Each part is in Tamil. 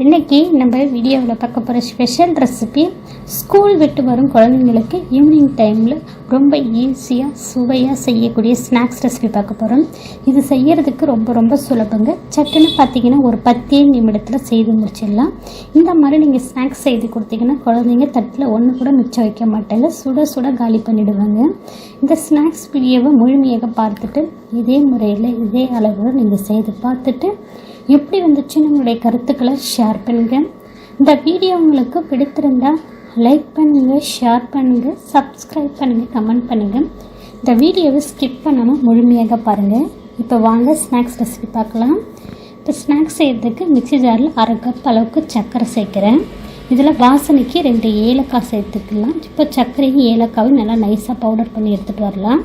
இன்றைக்கி நம்ம வீடியோவில் பார்க்க போகிற ஸ்பெஷல் ரெசிபி ஸ்கூல் விட்டு வரும் குழந்தைங்களுக்கு ஈவினிங் டைமில் ரொம்ப ஈஸியாக சுவையாக செய்யக்கூடிய ஸ்நாக்ஸ் ரெசிபி பார்க்க போகிறோம் இது செய்கிறதுக்கு ரொம்ப ரொம்ப சுலபங்க. சட்டுன்னு பார்த்தீங்கன்னா ஒரு பத்தே நிமிடத்தில் செய்து முடிச்சிடலாம். இந்த மாதிரி நீங்கள் ஸ்நாக்ஸ் செய்து கொடுத்தீங்கன்னா குழந்தைங்க தட்டில் ஒன்று கூட மிச்சம் வைக்க மாட்டாங்க. சுட சுட காலி பண்ணிவிடுவாங்க இந்த ஸ்நாக்ஸ் வீடியோவை முழுமையாக பார்த்துட்டு இதே முறையில் இதே அளவில் நீங்கள் செய்து பார்த்துட்டு எப்படி வந்துச்சுன்னு உங்களுடைய கருத்துக்களை ஷேர் பண்ணுங்கள் இந்த வீடியோ உங்களுக்கு பிடித்திருந்தால் லைக் பண்ணுங்கள் ஷேர் பண்ணுங்கள் சப்ஸ்கிரைப் பண்ணுங்கள் கமெண்ட் பண்ணுங்கள் இந்த வீடியோவை ஸ்கிப் பண்ணாமல் முழுமையாக பாருங்கள் இப்போ வாங்க ஸ்நாக்ஸ் ரெசிபி பார்க்கலாம். இப்போ ஸ்நாக்ஸ் செய்கிறதுக்கு மிக்சி ஜாரில் அரை கப் அளவுக்கு சர்க்கரை சேர்க்குறேன். இதில் வாசனைக்கு ரெண்டு ஏலக்காய் சேர்த்துக்கலாம். இப்போ சர்க்கரையும் ஏலக்காயும் நல்லா நைஸாக பவுடர் பண்ணி எடுத்துகிட்டு வரலாம்.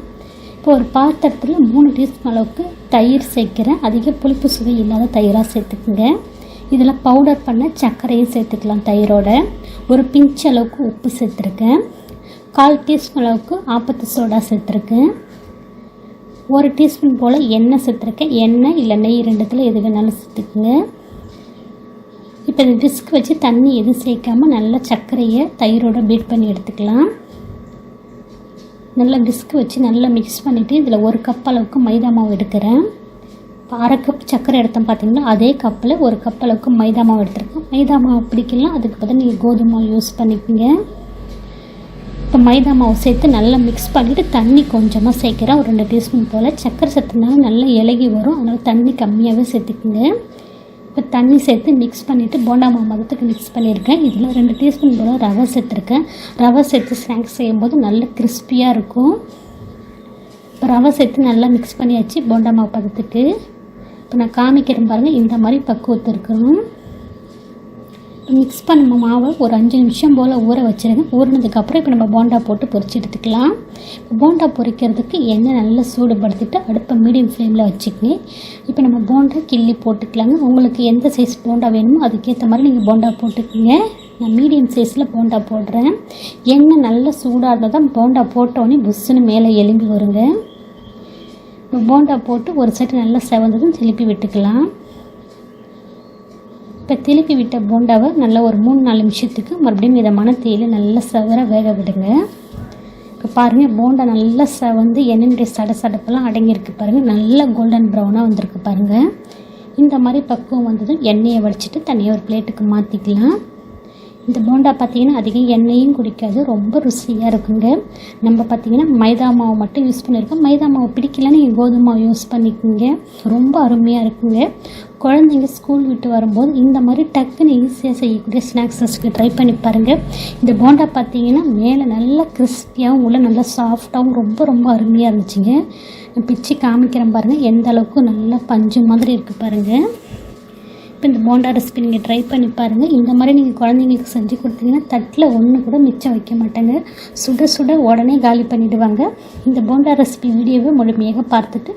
இப்போ ஒரு பாத்திரத்தில் மூணு டீஸ்பூன் அளவுக்கு தயிர் சேர்க்குறேன். அதிக புளிப்பு சுவை இல்லாத தயிராக சேர்த்துக்குங்க. இதில் பவுடர் பண்ண சர்க்கரையும் சேர்த்துக்கலாம் தயிரோட. ஒரு பிஞ்ச் அளவுக்கு உப்பு சேர்த்துருக்கேன். கால் டீஸ்பூன் அளவுக்கு ஆப்பத்து சோடா சேர்த்துருக்கேன். ஒரு டீஸ்பூன் போல் எண்ணெய் சேர்த்துருக்கேன். எண்ணெய் இல்லை நெய் ரெண்டுத்தில் எது வேணாலும் சேர்த்துக்குங்க. இப்போ இந்த டிஸ்க் வச்சு தண்ணி எதுவும் சேர்க்காமல் நல்லா சர்க்கரையை தயிரோட பீட் பண்ணி எடுத்துக்கலாம். நல்லா விஸ்க் வச்சு நல்லா மிக்ஸ் பண்ணிவிட்டு இதில் ஒரு கப் அளவுக்கு மைதா மாவு எடுக்கிறேன் இப்போ அரை கப் சர்க்கரை எடுத்தோம் பார்த்தீங்கன்னா அதே கப்பில் ஒரு கப் அளவுக்கு மைதா மாவு எடுத்துருக்கேன். மைதா மாவு பிடிக்கலாம் அதுக்கு பதில் நீங்கள் கோதுமை மாவு யூஸ் பண்ணிக்கோங்க. இப்போ மைதா மாவு சேர்த்து நல்லா மிக்ஸ் பண்ணிவிட்டு தண்ணி கொஞ்சமாக சேர்க்குறேன். ஒரு ரெண்டு டீஸ்பூன் போல். சர்க்கரை சத்துனாலும் நல்லா இலகி வரும். அதனால் தண்ணி கம்மியாகவே சேர்த்துக்குங்க. இப்போ தண்ணி சேர்த்து மிக்ஸ் பண்ணிவிட்டு போண்டா மாவு மதத்துக்கு மிக்ஸ் பண்ணியிருக்கேன். இதில் ரெண்டு டீஸ்பூன் போல் ரவை சேர்த்துருக்கேன். ரவை சேர்த்து ஸ்நாக்ஸ் செய்யும்போது நல்ல கிறிஸ்பியாக இருக்கும். இப்போ ரவை சேர்த்து நல்லா மிக்ஸ் பண்ணியாச்சு போண்டா மாவு பதத்துக்கு. இப்போ நான் காமிக்கிறேன் பாருங்கள் இந்த மாதிரி பக்குவத்து இருக்கணும் மிக்ஸ் பண்ண மாவை ஒரு அஞ்சு நிமிஷம் போல் ஊற வச்சுருங்க. ஊறினதுக்கப்புறம் இப்போ நம்ம போண்டா போட்டு பொறிச்சு எடுத்துக்கலாம். போண்டா பொரிக்கிறதுக்கு எண்ணெய் நல்லா சூடுபடுத்திட்டு அடுப்பை மீடியம் ஃப்ளேமில் வச்சுக்கங்க. இப்போ நம்ம போண்டா கிள்ளி போட்டுக்கலாங்க. உங்களுக்கு எந்த சைஸ் போண்டா வேணுமோ அதுக்கேற்ற மாதிரி நீங்கள் போண்டா போட்டுக்கோங்க. நான் மீடியம் சைஸில் போண்டா போடுறேன். எண்ணெய் நல்லா சூடாக இருந்தால் தான் போண்டா போட்டோடனே புஷ்ஷுன்னு மேலே எலும்பி வருங்க. போண்டா போட்டு ஒரு சைடு நல்லா செவந்ததும் திருப்பி விட்டுக்கலாம். இப்போ திருப்பி விட்ட போண்டாவை நல்லா ஒரு மூணு நாலு நிமிஷத்துக்கு மறுபடியும் மிதமான தேயில நல்லா சவர வேக விடுங்க. இப்போ பாருங்கள் போண்டா நல்லா செவந்து எண்ணெயுடைய சட சடப்பெல்லாம் அடங்கியிருக்கு பாருங்கள் நல்லா கோல்டன் ப்ரௌனாக வந்திருக்கு பாருங்கள் இந்த மாதிரி பக்குவம் வந்ததும் எண்ணெயை வடிச்சிட்டு தனியாக ஒரு பிளேட்டுக்கு மாற்றிக்கலாம் இந்த போண்டா பார்த்திங்கன்னா அதிகம் எண்ணெயும் குடிக்காது ரொம்ப ருசியாக இருக்குங்க. நம்ம பார்த்திங்கன்னா மைதா மாவு மட்டும் யூஸ் பண்ணியிருக்கோம் மைதா மாவு பிடிக்கலன்னு நீங்கள் கோதுமை மாவு யூஸ் பண்ணிக்கோங்க. ரொம்ப அருமையாக இருக்குங்க. குழந்தைங்க ஸ்கூல் விட்டு வரும்போது இந்த மாதிரி டக்குன்னு ஈஸியாக செய்யக்கூடிய ஸ்நாக்ஸ் ரெசிபி ட்ரை பண்ணி பாருங்கள் இந்த போண்டா பார்த்தீங்கன்னா மேலே நல்லா கிறிஸ்பியாகவும் உள்ள நல்லா சாஃப்டாகவும் ரொம்ப ரொம்ப அருமையாக இருந்துச்சுங்க. பிச்சு காமிக்கிறேன் பாருங்கள் எந்த அளவுக்கு நல்லா பஞ்சு மாதிரி இருக்குது பாருங்கள் இப்போ இந்த போண்டா ரெசிபி நீங்கள் ட்ரை பண்ணி பாருங்கள் இந்த மாதிரி நீங்கள் குழந்தைங்களுக்கு செஞ்சு கொடுத்தீங்கன்னா தட்டில் ஒன்று கூட மிச்சம் வைக்க மாட்டாங்க. சுட சுட உடனே காலி பண்ணிவிடுவாங்க இந்த போண்டா ரெசிபி வீடியோவை முழுமையாக பார்த்துட்டு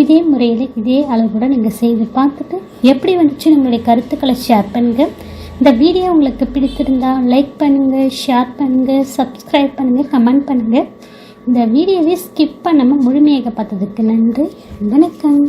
இதே முறையில் இதே அளவோட நீங்கள் செய்து பார்த்துட்டு எப்படி வந்துச்சு உங்களுடைய கருத்துக்களை ஷேர் பண்ணுங்கள் இந்த வீடியோ உங்களுக்கு பிடித்திருந்தால் லைக் பண்ணுங்கள் ஷேர் பண்ணுங்கள் சப்ஸ்கிரைப் பண்ணுங்கள் கமெண்ட் பண்ணுங்கள் இந்த வீடியோவை ஸ்கிப் பண்ணாமல் முழுமையாக பார்த்ததுக்கு நன்றி. வணக்கம்.